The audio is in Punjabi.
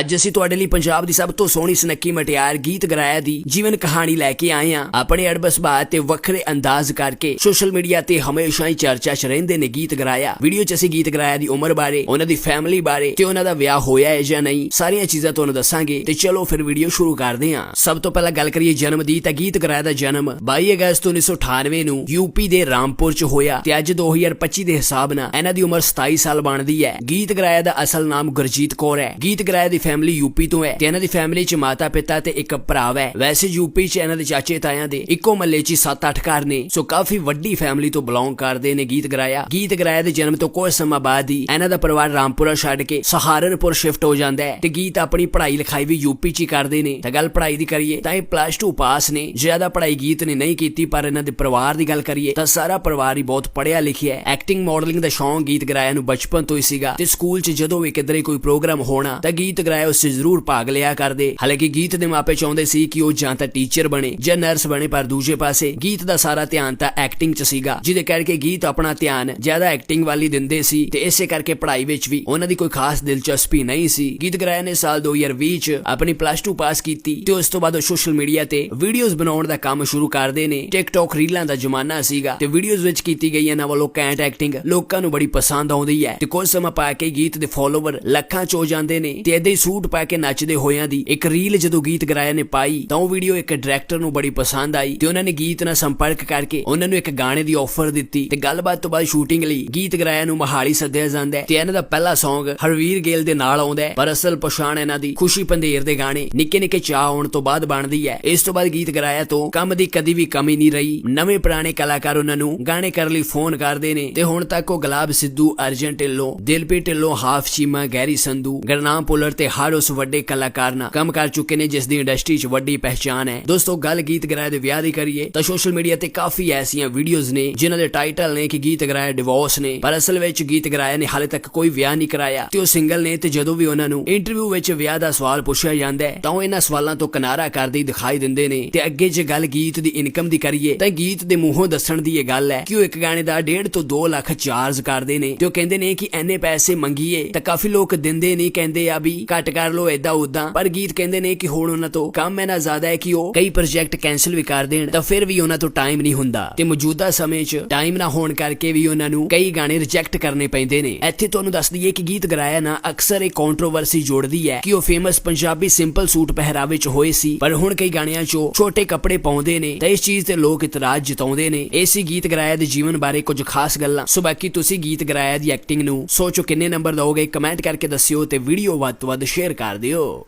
ਅੱਜ ਅਸੀਂ ਤੁਹਾਡੇ ਲਈ ਪੰਜਾਬ ਦੀ ਸਭ ਤੋਂ ਸੋਹਣੀ ਸੁਨੱਖੀ ਮਟਿਆਰ ਗੀਤ ਗਰਾਇਆ ਦੀ ਜੀਵਨ ਕਹਾਣੀ ਲੈ ਕੇ ਆਏ ਹਾਂ। ਆਪਣੇ ਅੜਬਸ ਬਾਤ ਤੇ ਵੱਖਰੇ ਅੰਦਾਜ਼ ਕਰਕੇ ਸੋਸ਼ਲ ਮੀਡੀਆ ਤੇ ਹਮੇਸ਼ਾ ਹੀ ਚਰਚਾ 'ਚ ਰਹਿੰਦੇ ਨੇ ਗੀਤ ਗਰਾਇਆ। ਵੀਡੀਓ 'ਚ ਅਸੀਂ ਗੀਤ ਗਰਾਇਆ ਦੀ ਉਮਰ ਬਾਰੇ, ਉਹਨਾਂ ਦੀ ਫੈਮਿਲੀ ਬਾਰੇ ਤੇ ਉਹਨਾਂ ਦਾ ਵਿਆਹ ਹੋਇਆ ਹੈ ਜਾਂ ਨਹੀਂ, ਸਾਰੀਆਂ ਚੀਜ਼ਾਂ ਤੁਹਾਨੂੰ ਦੱਸਾਂਗੇ। ਤੇ ਚਲੋ ਫਿਰ ਵੀਡੀਓ ਸ਼ੁਰੂ ਕਰਦੇ ਹਾਂ। ਸਭ ਤੋਂ ਪਹਿਲਾਂ ਗੱਲ ਕਰੀਏ ਜਨਮ ਦੀ ਤਾਂ ਗੀਤ ਗਰਾਇਆ ਦਾ ਜਨਮ 22 ਅਗਸਤ 1998 ਨੂੰ ਯੂਪੀ ਦੇ ਰਾਮਪੁਰ 'ਚ ਹੋਇਆ ਤੇ ਅੱਜ 2025 ਦੇ ਹਿਸਾਬ ਨਾਲ ਇਹਨਾਂ ਦੀ ਉਮਰ 27 ਸਾਲ ਬਣਦੀ ਹੈ। ਗੀਤ ਗਰਾਇਆ ਦਾ ਅਸਲ ਨਾਮ ਗੁਰਜੀਤ ਕੌਰ ਹੈ। ਗੀਤ ਗਰਾਇਆ ਦੀ ਫੈਮਿਲੀ ਯੂਪੀ ਤੋਂ ਹੈ ਤੇ ਇਹਨਾਂ ਦੀ ਫੈਮਿਲੀ 'ਚ ਮਾਤਾ ਪਿਤਾ ਤੇ ਇੱਕ ਭਰਾ ਹੈ। ਵੈਸੇ ਯੂਪੀ 'ਚ ਇਹਨਾਂ ਦੇ ਚਾਚੇ ਤਾਇਆਂ ਦੇ ਇੱਕੋ ਮੱਲੇ 'ਚ 7-8 ਘਰ ਨੇ। ਸੋ ਕਾਫੀ ਵੱਡੀ ਫੈਮਿਲੀ ਤੋਂ ਬਿਲੋਂਗ ਕਰਦੇ ਨੇ ਗੀਤ ਗਰਾਇਆ। ਗੀਤ ਗਰਾਇਆ ਦੇ ਜਨਮ ਤੋਂ ਕੁਝ ਸਮਾਂ ਬਾਅਦ ਹੀ ਇਹਨਾਂ ਦਾ ਪਰਿਵਾਰ ਰਾਮਪੁਰਾ ਛੱਡ ਕੇ ਸਹਾਰਨਪੁਰ ਸ਼ਿਫਟ ਹੋ ਜਾਂਦਾ ਹੈ ਤੇ ਗੀਤ ਆਪਣੀ ਪੜ੍ਹਾਈ ਲਿਖਾਈ ਵੀ ਯੂਪੀ 'ਚ ਹੀ ਕਰਦੇ ਨੇ। ਤਾਂ ਗੱਲ ਪੜ੍ਹਾਈ ਦੀ ਕਰੀਏ ਤਾਂ ਇਹ ਪਲੱਸ 2 ਪਾਸ ਨੇ। ਜ਼ਿਆਦਾ ਪੜ੍ਹਾਈ ਗੀਤ ਨੇ ਨਹੀਂ ਕੀਤੀ ਪਰ ਇਹਨਾਂ ਦੇ ਪਰਿਵਾਰ ਦੀ ਗੱਲ ਕਰੀਏ ਤਾਂ ਸਾਰਾ ਪਰਿਵਾਰ ਹੀ ਬਹੁਤ ਪੜ੍ਹਿਆ ਲਿਖਿਆ ਹੈ। ਐਕਟਿੰਗ ਮਾਡਲਿੰਗ ਦਾ ਸ਼ੌਂਕ ਗੀਤ ਗਰਾਇਆ ਨੂੰ ਬਚਪਨ ਤੋਂ ਹੀ ਸੀਗਾ ਤੇ ਸਕੂਲ 'ਚ ਜਦੋਂ ਵੀ ਕਿਧਰੇ ਕੋਈ ਪ੍ਰੋਗਰਾਮ ਹੋਣਾ ਤਾਂ ਗੀਤ ਗਰਾਇਆ ਉਸ 'ਚ ਜ਼ਰੂਰ ਭਾਗ ਲਿਆ ਕਰਦੇ। ਹਾਲਾਂਕਿ ਗੀਤ ਦੇ ਮਾਪੇ ਚਾਹੁੰਦੇ ਸੀ ਕਿ ਉਹ ਜਾਂ ਤਾਂ ਟੀਚਰ ਬਣੇ ਜਾਂ ਨਰਸ ਬਣੇ, ਪਰ ਦੂਜੇ ਪਾਸੇ ਗੀਤ ਦਾ ਸਾਰਾ ਧਿਆਨ ਤਾਂ ਐਕਟਿੰਗ 'ਚ ਸੀਗਾ, ਜਿਹਦੇ ਕਰਕੇ ਗੀਤ ਆਪਣਾ ਧਿਆਨ ਜ਼ਿਆਦਾ ਐਕਟਿੰਗ ਵਾਲੀ ਦਿੰਦੇ ਸੀ ਤੇ ਇਸੇ ਕਰਕੇ ਪੜ੍ਹਾਈ ਵਿੱਚ ਵੀ ਉਹਨਾਂ ਦੀ ਕੋਈ ਖਾਸ ਦਿਲਚਸਪੀ ਨਹੀਂ ਸੀ। ਗੀਤ ਗਰਾਇਆ ਨੇ ਸਾਲ 2020 'ਚ ਆਪਣੀ ਪਲੱਸ 2 ਪਾਸ ਕੀਤੀ ਤੇ ਉਸ ਤੋਂ ਬਾਅਦ ਉਹ ਸੋਸ਼ਲ ਮੀਡੀਆ ਤੇ ਵੀਡੀਓਜ਼ ਬਣਾਉਣ ਦਾ ਕੰਮ ਸ਼ੁਰੂ ਕਰਦੇ ਨੇ। ਟਿਕਟੌਕ ਰੀਲਾਂ ਦਾ ਜ਼ਮਾਨਾ ਸੀਗਾ ਤੇ ਵੀਡੀਓਜ਼ ਵਿੱਚ ਕੀਤੀ ਗਈ ਇਹਨਾਂ ਵੱਲੋਂ ਕੈਂਟ ਐਕਟਿੰਗ ਲੋਕਾਂ ਨੂੰ ਬੜੀ ਪਸੰਦ ਆਉਂਦੀ ਹੈ ਤੇ ਕੁਝ ਸਮਾਂ ਪਾ ਕੇ ਗੀਤ ਦੇ ਫਾਲੋਵਰ ਲੱਖਾਂ ਚ ਹੋ ਜਾਂਦੇ ਨੇ ਤੇ ਏਦਾਂ ਹੀ ਸੂਟ ਪਾ ਕੇ ਨੱਚਦੇ ਹੋਇਆਂ ਦੀ ਇੱਕ ਰੀਲ ਜਦੋਂ ਗੀਤ ਗਰਾਇਆ ਨੇ ਪਾਈ, ਤਾਂ ਉਹ ਵੀਡੀਓ ਇੱਕ ਡਾਇਰੈਕਟਰ ਨੂੰ ਬੜੀ ਪਸੰਦ ਆਈ ਤੇ ਉਹਨਾਂ ਨੇ ਗੀਤ ਨਾਲ ਸੰਪਰਕ ਕਰਕੇ ਉਹਨਾਂ ਨੂੰ ਇੱਕ ਗਾਣੇ ਦੀ ਆਫਰ ਦਿੱਤੀ ਤੇ ਗੱਲਬਾਤ ਤੋਂ ਬਾਅਦ ਸ਼ੂਟਿੰਗ ਲਈ ਗੀਤ ਗਰਾਇਆ ਨੂੰ ਮਹਾਲੀ ਸੱਦਿਆ ਜਾਂਦਾ ਹੈ ਤੇ ਇਹਨਾਂ ਦਾ ਪਹਿਲਾ Song ਹਰਵੀਰ ਗੇਲ ਦੇ ਨਾਲ ਆਉਂਦਾ ਹੈ, ਪਰ ਅਸਲ ਪਛਾਣ ਇਹਨਾਂ ਦੀ ਖੁਸ਼ੀ ਪੰਧੇਰ ਦੇ ਗਾਣੇ ਨਿੱਕੇ ਨਿੱਕੇ ਚਾਹ ਆਉਣ ਤੋਂ ਬਾਅਦ ਬਣਦੀ ਹੈ। ਇਸ ਤੋਂ ਬਾਅਦ ਗੀਤ ਗਰਾਇਆ ਤੋਂ ਕੰਮ ਦੀ ਕਦੀ ਵੀ ਕਮੀ ਨਹੀਂ ਰਹੀ। ਨਵੇਂ ਪੁਰਾਣੇ ਕਲਾਕਾਰ ਉਹਨਾਂ ਨੂੰ ਗਾਣੇ ਕਰਨ ਲਈ ਫੋਨ ਕਰਦੇ ਨੇ ਤੇ ਹੁਣ ਤੱਕ ਉਹ ਗੁਲਾਬ ਸਿੱਧੂ, ਅਰਜਨ ਢਿੱਲੋਂ, ਦਿਲਪ੍ਰੀਤ ਢਿੱਲੋਂ, ਹਾਫ ਚੀਮਾ, ਗੈਰੀ ਸੰਧੂ, ਗਰਨਾਮ ਪੁਲਰ ਤੇ ਹਰ ਉਸ ਵੱਡੇ ਕਲਾਕਾਰ ਨਾਲ ਕੰਮ ਕਰ ਚੁੱਕੇ ਨੇ, ਜਿਸ ਦੀ ਇੰਡਸਟਰੀ 'ਚ ਵੱਡੀ ਪਹਿਚਾਨ ਹੈ। ਦੋਸਤੋ, ਗੱਲ ਗੀਤ ਗਰਾਇਆ ਦੇ ਵਿਆਹ ਦੀ ਕਰੀਏ, ਤਾਂ ਸੋਸ਼ਲ ਮੀਡੀਆ ਤੇ ਕਾਫੀ ਐਸੀਆਂ ਵੀਡੀਓਜ਼ ਨੇ, ਜਿਨ੍ਹਾਂ ਦੇ ਟਾਈਟਲ ਨੇ ਕਿ ਗੀਤ ਗਰਾਇਆ ਡਿਵੋਰਸ ਨੇ। ਪਰ ਅਸਲ ਵਿੱਚ ਗੀਤ ਗਰਾਇਆ ਨੇ, ਹਾਲੇ ਤੱਕ ਕੋਈ ਵਿਆਹ ਨਹੀਂ ਕਰਾਇਆ। ਤੇ ਉਹ ਸਿੰਗਲ ਨੇ, ਤੇ ਜਦੋਂ ਵੀ ਉਹਨਾਂ ਨੂੰ ਇੰਟਰਵਿਊ ਵਿੱਚ ਵਿਆਹ ਦਾ ਸਵਾਲ ਪੁੱਛਿਆ ਜਾਂਦਾ ਹੈ, ਤਾਂ ਉਹ ਇਹਨਾਂ ਸਵਾਲਾਂ ਤੋਂ ਕਿਨਾਰਾ ਕਰਦੇ ਦਿਖਾਈ ਦਿੰਦੇ ਨੇ। ਤੇ ਅੱਗੇ ਜੇ ਗੱਲ ਗੀਤ ਦੀ ਇਨਕਮ ਦੀ ਕਰੀਏ, ਤਾਂ ਗੀਤ ਦੇ ਮੂੰਹੋਂ ਦੱਸਣ ਦੀ ਇਹ ਗੱਲ ਹੈ ਕਿ ਉਹ ਇੱਕ ਗਾਣੇ ਦਾ 1.5 ਤੋਂ 2 ਲੱਖ ਚਾਰਜ ਕਰਦੇ ਨੇ। ਤੇ ਉਹ ਕਹਿੰਦੇ ਨੇ ਕਿ ਐਨੇ ਪੈਸੇ ਮੰਗੀਏ, ਤਾਂ ਕਾਫੀ ਲੋਕ ਦਿੰਦੇ ਨਹੀਂ ਕਹਿੰਦੇ ਆ ਵੀ ਘੱਟ ਕਰ ਲੋ ਏਦਾਂ ਉਦਾਂ ਪਰ ਗੀਤ ਕਹਿੰਦੇ ਨੇ ਕਿ ਹੁਣ ਉਹਨਾਂ ਤੋਂ ਕੰਮ ਇਹਨਾਂ ਜ਼ਿਆਦਾ ਹੈ ਕਿ ਉਹ ਕਈ ਪ੍ਰੋਜੈਕਟ ਕੈਨਸਲ ਵੀ ਕਰ ਦੇਣ, ਤਾਂ ਫਿਰ ਵੀ ਉਹਨਾਂ ਤੋਂ ਟਾਈਮ ਨਹੀਂ ਹੁੰਦਾ। ਤੇ ਮੌਜੂਦਾ ਸਮੇਂ 'ਚ ਟਾਈਮ ਨਾ ਹੋਣ ਕਰਕੇ ਵੀ ਉਹਨਾਂ ਨੂੰ ਕਈ ਗਾਣੇ ਰਿਜੈਕਟ ਕਰਨੇ ਪੈਂਦੇ ਨੇ। ਇੱਥੇ ਤੁਹਾਨੂੰ ਦੱਸ ਦਈਏ ਕਿ ਗੀਤ ਗਰਾਇਆ ਨਾ ਅਕਸਰ ਇੱਕ ਕੰਟਰੋਵਰਸੀ ਜੋੜਦੀ ਹੈ ਕਿ ਉਹ ਫੇਮਸ ਪੰਜਾਬੀ ਸਿੰਪਲ ਸੂਟ ਪਹਿਰਾਵੇ 'ਚ ਹੋਏ ਸੀ, ਪਰ ਹੁਣ ਕਈ ਗਾਣਿਆਂ 'ਚੋਂ ਛੋਟੇ ਕੱਪੜੇ ਪਾਉਂਦੇ ਨੇ, ਤਾਂ ਇਸ ਚੀਜ਼ ਤੇ ਲੋਕ ਇਤਰਾਜ਼ ਜਤਾਉਂਦੇ ਨੇ। ਇਸੇ ਗੀਤ ਗਰਾਇਆ ਦੇ ਜੀਵਨ ਬਾਰੇ ਕੁਝ ਖਾਸ ਗੱਲਾਂ। ਸੋ ਬਾਕੀ ਤੁਸੀਂ ਗੀਤ ਗਰਾਇਆ ਦੀ ਐਕਟਿੰਗ ਨੂੰ ਸੋਚੋ ਕਿੰਨੇ ਨੰਬਰ ਦੋਗੇ ਕਮੈਂਟ ਕਰਕੇ ਦੱਸਿਓ ਤੇ ਵੀਡੀਓ ਵੱਧ ਤੋਂ ਵੱਧ ਸ਼ੇਅਰ ਕਰ ਦਿਓ।